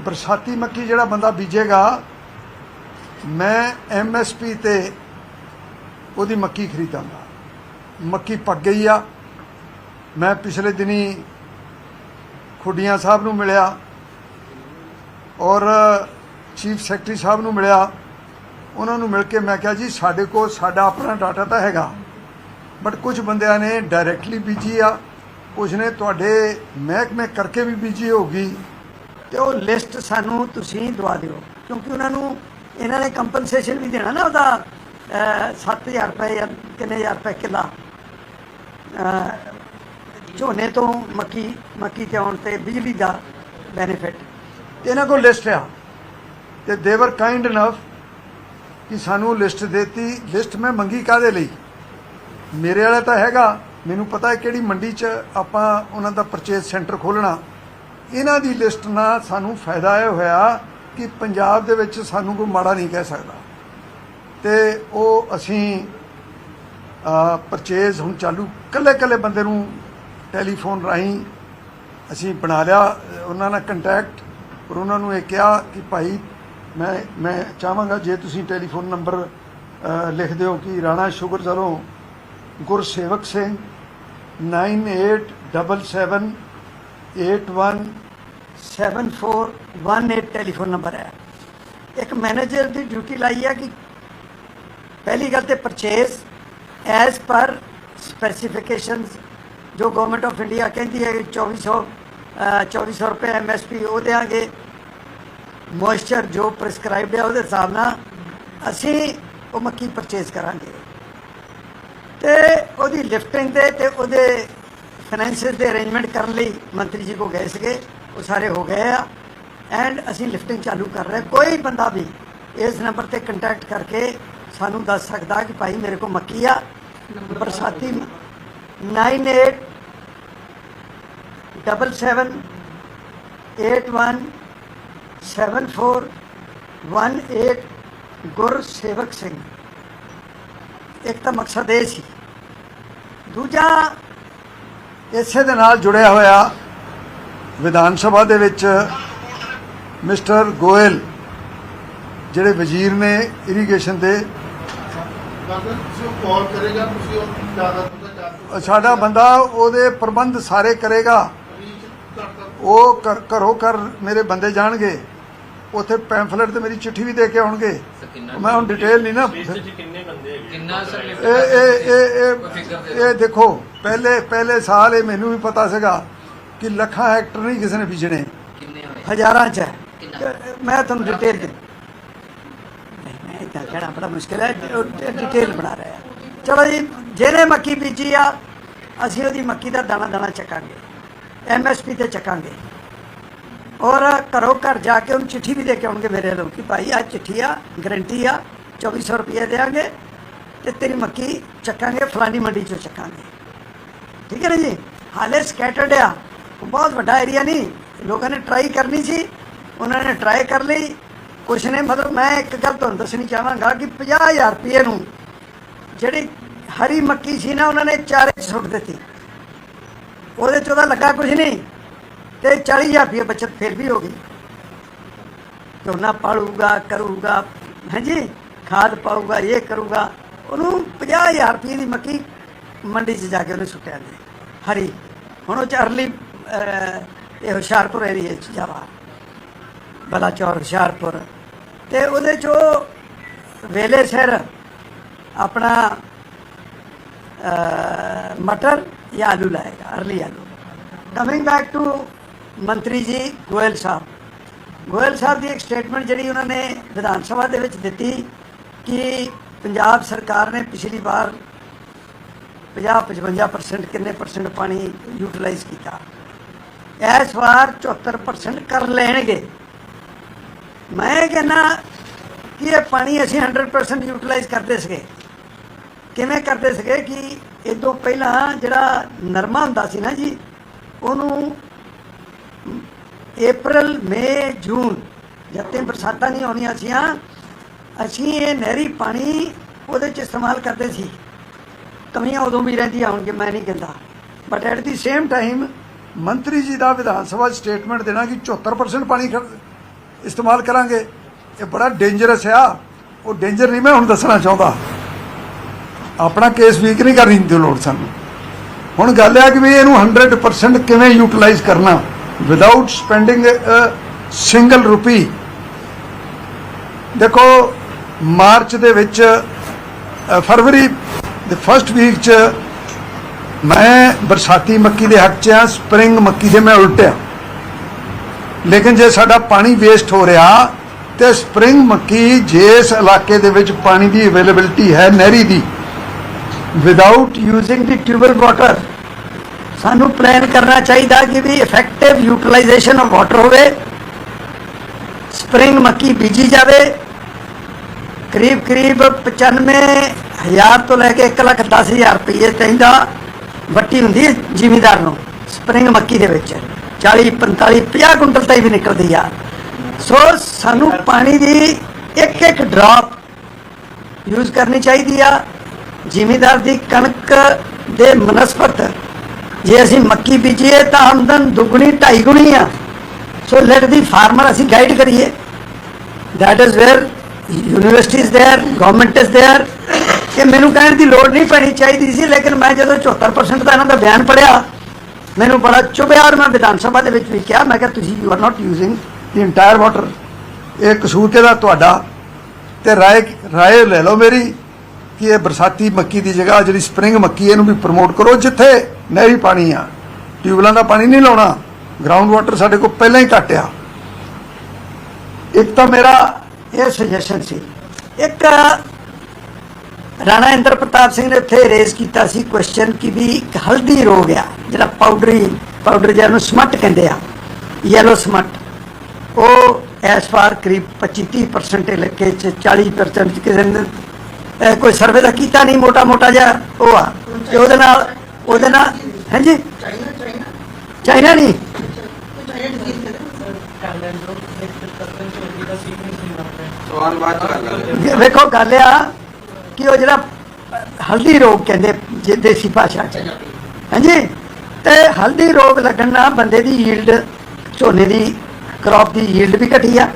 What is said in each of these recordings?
ਬਰਸਾਤੀ ਮੱਕੀ ਜਿਹੜਾ ਬੰਦਾ ਬੀਜੇਗਾ, ਮੈਂ ਐਮਐਸਪੀ ਤੇ ਉਹਦੀ ਮੱਕੀ ਖਰੀਦਾਂਗਾ। ਮੱਕੀ ਪੱਕ ਗਈ ਆ। ਮੈਂ ਪਿਛਲੇ ਦਿਨੀ ਖੁੱਡੀਆਂ ਸਾਹਿਬ ਨੂੰ ਮਿਲਿਆ ਔਰ ਚੀਫ ਸੈਕਟਰੀ ਸਾਹਿਬ ਨੂੰ ਮਿਲਿਆ। ਉਹਨਾਂ ਨੂੰ ਮਿਲ ਕੇ ਮੈਂ ਕਿਹਾ ਜੀ, ਸਾਡੇ ਕੋਲ ਸਾਡਾ ਆਪਣਾ ਡਾਟਾ ਤਾਂ ਹੈਗਾ, ਬਟ ਕੁਝ ਬੰਦਿਆਂ ਨੇ ਡਾਇਰੈਕਟਲੀ ਬੀਜੀ ਆ। ਕੁਝ ਨੇ ਤੁਹਾਡੇ ਮਹਿਕਮੇ ਕਰਕੇ ਵੀ ਬੀਜੀ ਹੋਗੀ ਤੇ ਉਹ ਲਿਸਟ ਸਾਨੂੰ ਤੁਸੀਂ ਦਵਾ ਦਿਓ। ਕਿਉਂਕਿ ਉਹਨਾਂ ਨੂੰ ਇਹਨਾਂ ਨੇ ਕੰਪਨਸੇਸ਼ਨ ਵੀ ਦੇਣਾ ਨਾ ਉਹਦਾ ਅਹ, 7000 ਰੁਪਏ ਜਾਂ ਕਿੰਨੇ ਹਜ਼ਾਰ ਰੁਪਏ ਕਿੱਲਾ। ਝੋਨੇ ਤੋਂ ਮੱਕੀ ਮੱਕੀ ਤੇ ਆਉਣ ਤੇ ਬਿਜਲੀ ਦਾ ਬੈਨੀਫਿਟ ਤੇ ਇਹਨਾਂ ਕੋਲ ਲਿਸਟ ਆ। ਤੇ ਦੇਵਰ ਕਾਈਂਡ ਇਨਫ ਕਿ ਸਾਨੂੰ ਲਿਸਟ ਦਿੱਤੀ। ਲਿਸਟ ਮੈਂ ਮੰਗੀ ਕਾਦੇ ਲਈ? ਮੇਰੇ ਵਾਲਾ ਤਾਂ ਹੈਗਾ। ਮੈਨੂੰ ਪਤਾ ਹੈ ਕਿਹੜੀ ਮੰਡੀ 'ਚ ਆਪਾਂ ਉਹਨਾਂ ਦਾ ਪਰਚੇਸ ਸੈਂਟਰ ਖੋਲਣਾ ਇਹਨਾਂ ਦੀ ਲਿਸਟ ਨਾਲ ਸਾਨੂੰ ਫਾਇਦਾ ਇਹ ਹੋਇਆ ਕਿ ਪੰਜਾਬ ਦੇ ਵਿੱਚ ਸਾਨੂੰ ਕੋਈ ਮਾੜਾ ਨਹੀਂ ਕਹਿ ਸਕਦਾ। ਤੇ ਉਹ ਅਸੀਂ ਪਰਚੇਜ਼ ਹੁਣ ਚਾਲੂ ਕੱਲੇ ਕੱਲੇ ਬੰਦੇ ਨੂੰ ਟੈਲੀਫੋਨ ਰਾਹੀਂ ਅਸੀਂ ਬਣਾ ਲਿਆ। ਉਹਨਾਂ ਨਾਲ ਕੰਟੈਕਟ ਔਰ ਉਹਨਾਂ ਨੂੰ ਇਹ ਕਿਹਾ ਕਿ ਭਾਈ ਮੈਂ ਮੈਂ ਚਾਹਾਂਗਾ ਜੇ ਤੁਸੀਂ ਟੈਲੀਫੋਨ ਨੰਬਰ ਅ, ਲਿਖ ਦਿਓ ਕਿ ਰਾਣਾ ਸ਼ੁਗਰ ਵੱਲੋਂ ਗੁਰਸੇਵਕ ਸਿੰਘ 987781 7418 ਟੈਲੀਫੋਨ ਨੰਬਰ ਹੈ। ਇੱਕ ਮੈਨੇਜਰ ਦੀ ਡਿਊਟੀ ਲਾਈ ਹੈ ਕਿ ਪਹਿਲੀ ਗੱਲ ਤੇ ਪਰਚੇਸ ਐਜ਼ ਪਰ ਸਪੈਸੀਫਿਕੇਸ਼ਨਸ ਜੋ ਗਵਰਨਮੈਂਟ ਆਫ ਇੰਡੀਆ ਕਹਿੰਦੀ ਹੈ ਕਿ 2400 ਅਹ 2400 ਰੁਪਏ ਐਮਐਸਪੀ ਉਹ ਦੇਾਂਗੇ ਮੋਇਸਚਰ ਜੋ ਪ੍ਰਿਸਕ੍ਰਾਈਬਡ ਹੈ ਉਹਦੇ ਹਿਸਾਬ ਨਾਲ ਅਸੀਂ ਉਹ ਮੱਕੀ ਪਰਚੇਸ ਕਰਾਂਗੇ। ਤੇ ਉਹਦੀ ਲਿਫਟਿੰਗ 'ਤੇ ਤੇ ਉਹਦੇ ਫਾਈਨੈਂਸ਼ੀਅਲ ਦੇ ਅਰੇਂਜਮੈਂਟ ਕਰਨ ਲਈ ਮੰਤਰੀ ਜੀ ਕੋ ਗਏ ਸੀਗੇ ਉਹ ਸਾਰੇ ਹੋ ਗਏ ਆ। ਐਂਡ ਅਸੀਂ ਲਿਫਟਿੰਗ ਚਾਲੂ ਕਰ ਰਹੇ ਕੋਈ ਬੰਦਾ ਵੀ ਇਸ ਨੰਬਰ ਤੇ ਕੰਟੈਕਟ ਕਰਕੇ ਸਾਨੂੰ ਦੱਸ ਸਕਦਾ ਕਿ ਭਾਈ ਮੇਰੇ ਕੋ ਮੱਕੀ ਆ। ਬਰਸਾਤੀ 98 ਡਬਲ 7 81 74 18 ਗੁਰਸੇਵਕ ਸਿੰਘ। ਇੱਕ ਤਾਂ ਮਕਸਦ ਇਹ ਸੀ। ਦੂਜਾ ਇਸੇ ਦੇ ਨਾਲ ਜੁੜਿਆ ਹੋਇਆ ਵਿਧਾਨ ਸਭਾ ਦੇ ਵਿੱਚ ਮਿਸਟਰ ਗੋਇਲ ਜਿਹੜੇ ਵਜ਼ੀਰ ਨੇ ਇਰੀਗੇਸ਼ਨ ਦੇ। ਅਗਰ ਤੁਸੀਂ ਉਹ ਕਾਲ ਕਰੇਗਾ ਤੁਸੀਂ ਉਹ ਜ਼ਿਆਦਾ ਤੋਂ ਜ਼ਿਆਦਾ ਸਾਡਾ ਬੰਦਾ ਉਹਦੇ ਪ੍ਰਬੰਧ ਸਾਰੇ ਕਰੇਗਾ। ਉਹ ਘਰ- ਘਰੋਂ ਘਰ ਮੇਰੇ ਬੰਦੇ ਜਾਣਗੇ। ਉੱਥੇ ਪੈਂਫਲੇਟ ਤੇ ਮੇਰੀ ਚਿੱਠੀ ਵੀ ਦੇ ਕੇ ਆਉਣਗੇ। ਮੈਂ ਹੁਣ ਡਿਟੇਲ ਨਹੀਂ ਨਾ ਕਿੰਨਾ ਸਰ ਇਹ ਇਹ ਇਹ ਇਹ ਇਹ ਦੇਖੋ ਪਹਿਲੇ ਪਹਿਲੇ ਸਾਲ ਇਹ ਮੈਨੂੰ ਵੀ ਪਤਾ ਸੀਗਾ ਕਿ ਲੱਖਾਂ ਹੈਕਟਰ ਨਹੀਂ ਕਿਸੇ ਨੇ ਬੀਜਣੇ। ਹਜ਼ਾਰਾਂ ਚ? ਤੇ ਮੈਂ ਤੁਹਾਨੂੰ ਡਿਟੇਲ ਦੇ ਨਹੀਂ ਮੈਂ ਇਦਾਂ ਕਹਿਣਾ ਬੜਾ ਮੁਸ਼ਕਿਲ ਹੈ ਡਿਟੇਲ ਬਣਾ ਰਿਹਾ ਚਲੋ ਜੀ ਜਿਹਨੇ ਮੱਕੀ ਬੀਜੀ ਆ ਅਸੀਂ ਉਹਦੀ ਮੱਕੀ ਦਾ ਦਾਣਾ ਦਾਣਾ ਚੱਕਾਂਗੇ। ਐਮਐਸਪੀ ਤੇ ਚੱਕਾਂਗੇ। ਔਰ ਘਰੋਂ ਘਰ ਜਾ ਕੇ ਉਹਨੂੰ ਚਿੱਠੀ ਵੀ ਦੇ ਕੇ ਆਉਣਗੇ ਮੇਰੇ ਲੋਕ ਭਾਈ ਆ ਚਿੱਠੀ ਆ ਗਰੰਟੀ ਆ 2400 ਰੁਪਏ ਦੇਾਂਗੇ ਤੇ ਤੇਰੀ ਮੱਕੀ ਚੱਕਾਂਗੇ ਫਲਾਨੀ ਮੰਡੀ ਚੋਂ ਚੱਕਾਂਗੇ। ਠੀਕ ਹੈ ਨਾ ਜੀ? ਹਾਲੇ ਸਕੈਟਰਡ ਆ। ਉਹ ਬਹੁਤ ਵੱਡਾ ਏਰੀਆ ਨਹੀਂ। ਲੋਕਾਂ ਨੇ ਟਰਾਈ ਕਰਨੀ ਸੀ। ਉਹਨਾਂ ਨੇ ਟਰਾਈ ਕਰ ਲਈ। ਕੁਛ ਨੇ ਮਤਲਬ ਮੈਂ ਇੱਕ ਗੱਲ ਤੁਹਾਨੂੰ ਦੱਸਣੀ ਚਾਹਾਂਗਾ ਕਿ 50000 ਰੁਪਏ ਨੂੰ ਜਿਹੜੀ ਹਰੀ ਮੱਕੀ ਸੀ ਨਾ, ਉਹਨਾਂ ਨੇ ਚਾਰੇ 'ਚ ਸੁੱਟ ਦਿੱਤੀ। ਉਹਦੇ 'ਚ ਉਹਦਾ ਲੱਗਾ ਕੁਝ ਨਹੀਂ। ਤੇ 40000 ਰੁਪਏ ਬਚਤ ਫਿਰ ਵੀ ਹੋ ਗਈ। ਝੋਨਾ ਪਾਲੂਗਾ, ਕਰੂਗਾ। ਹਾਂਜੀ ਖਾਦ ਪਾਊਗਾ, ਇਹ ਕਰੂਗਾ। ਉਹਨੂੰ 50000 ਰੁਪਏ ਦੀ ਮੱਕੀ ਮੰਡੀ 'ਚ ਜਾ ਕੇ ਉਹਨੇ ਸੁੱਟਿਆ ਨੇ ਹਰੀ, ਹੁਣ ਉਹ ਚਰਲੀ ਇਹ ਹੁਸ਼ਿਆਰਪੁਰ ਏਰੀਏ 'ਚ ਜਾਵਾ। ਬਲਾਚੌਰ, ਹੁਸ਼ਿਆਰਪੁਰ। ਤੇ ਉਹਦੇ 'ਚੋਂ ਵੇਲੇ ਸਿਰ ਆਪਣਾ ਮਟਰ ਜਾਂ ਆਲੂ ਲਾਏਗਾ, ਅਰਲੀ ਆਲੂ। ਕਮਿੰਗ ਬੈਕ ਟੂ ਮੰਤਰੀ ਜੀ ਗੋਇਲ ਸਾਹਿਬ। ਗੋਇਲ ਸਾਹਿਬ ਦੀ ਇੱਕ ਸਟੇਟਮੈਂਟ ਜਿਹੜੀ ਉਹਨਾਂ ਨੇ ਵਿਧਾਨ ਸਭਾ ਦੇ ਵਿੱਚ ਦਿੱਤੀ ਕਿ ਪੰਜਾਬ ਸਰਕਾਰ ਨੇ ਪਿਛਲੀ ਵਾਰ 50-55% ਕਿੰਨੇ ਪਰਸੈਂਟ ਪਾਣੀ ਯੂਟਿਲਾਈਜ਼ ਕੀਤਾ? ਇਸ ਵਾਰ 74% ਕਰ ਲੈਣਗੇ। ਮੈਂ ਕਹਿੰਦਾ ਕਿ ਇਹ ਪਾਣੀ ਅਸੀਂ 100% ਯੂਟਿਲਾਈਜ਼ ਕਰਦੇ ਸੀਗੇ। ਕਿਵੇਂ ਕਰਦੇ ਸੀਗੇ ਕਿ ਇਦੋਂ ਪਹਿਲਾਂ ਜਿਹੜਾ ਨਰਮਾ ਹੁੰਦਾ ਸੀ ਨਾ ਜੀ, ਉਹਨੂੰ ਅਪ੍ਰੈਲ, ਮਈ, ਜੂਨ ਜਦ ਤੱਕ ਬਰਸਾਤਾਂ ਨਹੀਂ ਆਉਣੀਆਂ ਸੀਆਂ ਅਸੀਂ ਇਹ ਨਹਿਰੀ ਪਾਣੀ ਉਹਦੇ ਚ ਇਸਤੇਮਾਲ ਕਰਦੇ ਸੀ। ਕਮੀਆਂ ਉਦੋਂ ਵੀ ਰਹਿੰਦੀਆਂ ਹੋਣਗੇ ਮੈਂ ਨਹੀਂ ਕਹਿੰਦਾ। But at the same time ਮੰਤਰੀ ਜੀ ਦਾ ਵਿਧਾਨ ਸਭਾ ਸਟੇਟਮੈਂਟ ਦੇਣਾ ਕਿ 74% ਪਾਣੀ ਖਰ- ਇਸਤੇਮਾਲ ਕਰਾਂਗੇ। ਇਹ ਬੜਾ ਡੇਂਜਰਸ ਆ। ਉਹ ਡੇਂਜਰ ਨਹੀਂ ਮੈਂ ਹੁਣ ਦੱਸਣਾ ਚਾਹੁੰਦਾ। ਆਪਣਾ ਕੇਸ ਵੀਕ ਨਹੀਂ ਕਰਨੀ ਦੀ ਲੋੜ ਸਾਨੂੰ। ਹੁਣ ਗੱਲ ਹੈ ਕਿ ਵੀ ਇਹਨੂੰ 100% ਕਿਵੇਂ ਯੂਟਿਲਾਈਜ਼ ਕਰਨਾ। ਵਿਦਆਊਟ ਸਪੈਂਡਿੰਗ ਸਿੰਗਲ ਰੁਪੀ ਦੇਖੋ ਮਾਰਚ ਦੇ ਵਿੱਚ ਫਰਵਰੀ ਦੇ ਫਰਸਟ ਵੀਕ ਚ ਮੈਂ ਬਰਸਾਤੀ ਮੱਕੀ ਦੇ ਹੱਕ ਚ ਆ ਸਪਰਿੰਗ ਮੱਕੀ ਦੇ ਮੈਂ ਉਲਟਿਆ। ਲੇਕਿਨ ਜੇ ਸਾਡਾ ਪਾਣੀ ਵੇਸਟ ਹੋ ਰਿਹਾ, ਤੇ ਸਪਰਿੰਗ ਮੱਕੀ ਜਿਸ ਇਲਾਕੇ ਦੇ ਵਿੱਚ ਪਾਣੀ ਦੀ ਅਵੇਲੇਬਿਲਟੀ ਹੈ ਨਹਿਰੀ ਦੀ without using the tubewell water ਸਾਨੂੰ ਪਲਾਨ ਕਰਨਾ ਚਾਹੀਦਾ ਕਿ ਵੀ ਇਫੈਕਟਿਵ ਯੂਟਿਲਾਈਜੇਸ਼ਨ ਆਫ ਵਾਟਰ ਹੋਵੇ ਸਪਰਿੰਗ ਮੱਕੀ ਬੀਜੀ ਜਾਵੇ ਕਰੀਬ ਕਰੀਬ 95000 ਤੋਂ ਲੈ ਕੇ 110000 ਰੁਪਏ ਚਾਹੀਦਾ ਵੱਟੀ ਹੁੰਦੀ ਹੈ ਜ਼ਿਮੀਦਾਰ ਨੂੰ, ਸਪਰਿੰਗ ਮੱਕੀ ਦੇ ਵਿੱਚ। 40 45 50 ਕੁਇੰਟਲ ਤਾਈ ਵੀ ਨਿਕਲਦੀ ਆ। ਸੋ ਸਾਨੂੰ ਪਾਣੀ ਦੀ ਇੱਕ ਇੱਕ ਡ੍ਰੌਪ ਯੂਜ਼ ਕਰਨੀ ਚਾਹੀਦੀ ਆ। ਜ਼ਿਮੀਦਾਰ ਦੀ ਕਣਕ ਦੇ ਮਨਸਪਤ ਜੇ ਅਸੀਂ ਮੱਕੀ ਬੀਜੀਏ ਤਾਂ ਆਮਦਨ ਦੁੱਗਣੀ, ਢਾਈ ਗੁਣੀ ਆ। ਸੋ ਲੈਟ ਦੀ ਫਾਰਮਰ ਅਸੀਂ ਗਾਈਡ ਕਰੀਏ। That is where university is there, government is there. ਕਿ ਮੈਨੂੰ ਕਹਿਣ ਦੀ ਲੋੜ ਨਹੀਂ ਪੈਣੀ ਚਾਹੀਦੀ ਸੀ, ਲੇਕਿਨ ਮੈਂ ਜਦੋਂ 74% ਦਾ ਇਹਨਾਂ ਦਾ ਬਿਆਨ ਪੜਿਆ ਮੈਨੂੰ ਬੜਾ ਚੁਭਿਆ ਔਰ ਮੈਂ ਵਿਧਾਨ ਸਭਾ ਦੇ ਵਿੱਚ ਵੀ ਕਿਹਾ, ਮੈਂ ਕਿਹਾ, ਤੁਸੀਂ you are not using the entire water ਇਹ ਕਸੂਰ ਕਿਹਦਾ? ਤੁਹਾਡਾ। ਤੇ ਰਾਏ ਰਾਏ ਲੈ ਲਓ ਮੇਰੀ ਕਿ ਇਹ ਬਰਸਾਤੀ ਮੱਕੀ ਦੀ ਜਗ੍ਹਾ, ਜਿਹੜੀ ਸਪਰਿੰਗ ਮੱਕੀ ਇਹਨੂੰ ਵੀ ਪ੍ਰਮੋਟ ਕਰੋ ਜਿੱਥੇ ਨਹਿਰੀ ਪਾਣੀ ਆ। ਟਿਊਬਲਾਂ ਦਾ ਪਾਣੀ ਨਹੀਂ ਲਾਉਣਾ। ਗਰਾਊਂਡ ਵਾਟਰ ਸਾਡੇ ਕੋਲ ਪਹਿਲਾਂ ਹੀ ਘੱਟ ਆ। ਇੱਕ ਤਾਂ ਮੇਰਾ ਇਹ ਸੁਜੈਸ਼ਨ ਸੀ? ਇੱਕ ਰਾਣਾ ਇੰਦਰ ਪ੍ਰਤਾਪ ਸਿੰਘ ਨੇ ਇੱਥੇ ਰੇਜ਼ ਕੀਤਾ ਸੀ ਕੁਐਸਚਨ ਕਿ ਵੀ ਇੱਕ ਹਲਦੀ ਰੋਗ ਆ ਜਿਹੜਾ ਪਾਊਡਰੀ ਪਾਊਡਰ ਜਿਹਾ ਨੂੰ ਸਮਟ ਕਹਿੰਦੇ ਆ ਯੈਲੋ ਸਮਟ ਉਹ ਇਸ ਵਾਰ ਕਰੀਬ 25-30% ਇਲਾਕੇ ਚ 40% ਚ ਕਿਸੇ ਨੇ ਕੋਈ ਸਰਵੇ ਦਾ ਕੀਤਾ ਨਹੀਂ ਮੋਟਾ ਮੋਟਾ ਜਿਹਾ ਉਹ ਆ। ਤੇ ਉਹਦੇ ਨਾਲ ਉਹਦੇ ਨਾਲ ਹਾਂਜੀ? ਚਾਈਨਾ ਨਹੀਂ। ਸਵਾਲ ਬਾਅਦ ਚ ਕਰ ਲਾਂਗੇ। ਇਹ ਵੇਖੋ ਗੱਲ ਆ ਕਿ ਉਹ ਜਿਹੜਾ ਹਲਦੀ ਰੋਗ ਕਹਿੰਦੇ ਜੇ ਦੇਸੀ ਭਾਸ਼ਾ ਚ। ਹਾਂਜੀ? ਤੇ ਹਲਦੀ ਰੋਗ ਲੱਗਣ ਨਾਲ ਬੰਦੇ ਦੀ ਯੀਲਡ ਝੋਨੇ ਦੀ ਕ੍ਰੌਪ ਦੀ ਯੀਲਡ ਵੀ ਘਟੀ ਆ।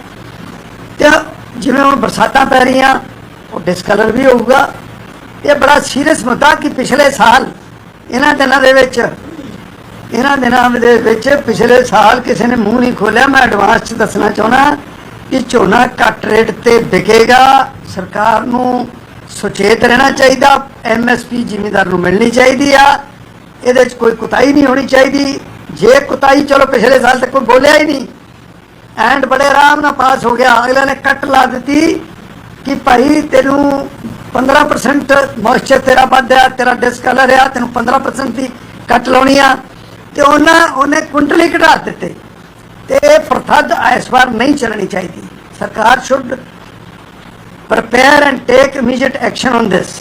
ਤੇ ਜਿਵੇਂ ਹੁਣ ਬਰਸਾਤਾਂ ਪੈ ਰਹੀਆਂ ਉਹ ਡਿਸਕਲਰ ਵੀ ਹੋਊਗਾ। ਇਹ ਬੜਾ ਸੀਰੀਅਸ ਮੁੱਦਾ ਕਿ ਪਿਛਲੇ ਸਾਲ ਇਹਨਾਂ ਦਿਨਾਂ ਦੇ ਵਿੱਚ ਇਹਨਾਂ ਦਿਨਾਂ ਦੇ ਵਿੱਚ ਪਿਛਲੇ ਸਾਲ ਕਿਸੇ ਨੇ ਮੂੰਹ ਨਹੀਂ ਖੋਲਿਆ। ਮੈਂ ਐਡਵਾਂਸ ਚ ਦੱਸਣਾ ਚਾਹੁੰਦਾ ਕਿ ਝੋਨਾ ਘੱਟ ਰੇਟ ਤੇ ਵਿਕੇਗਾ। ਸਰਕਾਰ ਨੂੰ ਸੁਚੇਤ ਰਹਿਣਾ ਚਾਹੀਦਾ। ਐਮਐਸਪੀ ਜ਼ਿਮੀਦਾਰ ਨੂੰ ਮਿਲਣੀ ਚਾਹੀਦੀ ਆ। ਇਹਦੇ 'ਚ ਕੋਈ ਕੁਤਾਈ ਨਹੀਂ ਹੋਣੀ ਚਾਹੀਦੀ। ਜੇ ਕੁਤਾਈ ਚਲੋ ਪਿਛਲੇ ਸਾਲ ਤੱਕ ਕੋਈ ਬੋਲਿਆ ਹੀ ਨਹੀਂ। ਐਂਡ ਬੜੇ ਆਰਾਮ ਨਾਲ ਪਾਸ ਹੋ ਗਿਆ। ਅਗਲੇ ਨੇ ਕੱਟ ਲਾ ਦਿੱਤੀ ਕਿ ਭਾਈ ਤੈਨੂੰ 15% ਮੋਇਸਚਰ ਤੇਰਾ ਵੱਧਿਆ ਤੇਰਾ ਡਿਸਕਲਰ ਆ ਤੈਨੂੰ 15% ਦੀ ਕੱਟ ਲਾਉਣੀ ਆ। ਤੇ ਉਹਨਾਂ ਉਹਨੇ ਕੁੰਟਲੀ ਘਟਾ ਦਿੱਤੇ। ਤੇ ਇਹ ਪ੍ਰਥਾ ਤਾਂ ਇਸ ਵਾਰ ਨਹੀਂ ਚੱਲਣੀ ਚਾਹੀਦੀ ਸਰਕਾਰ should prepare and take immediate action on this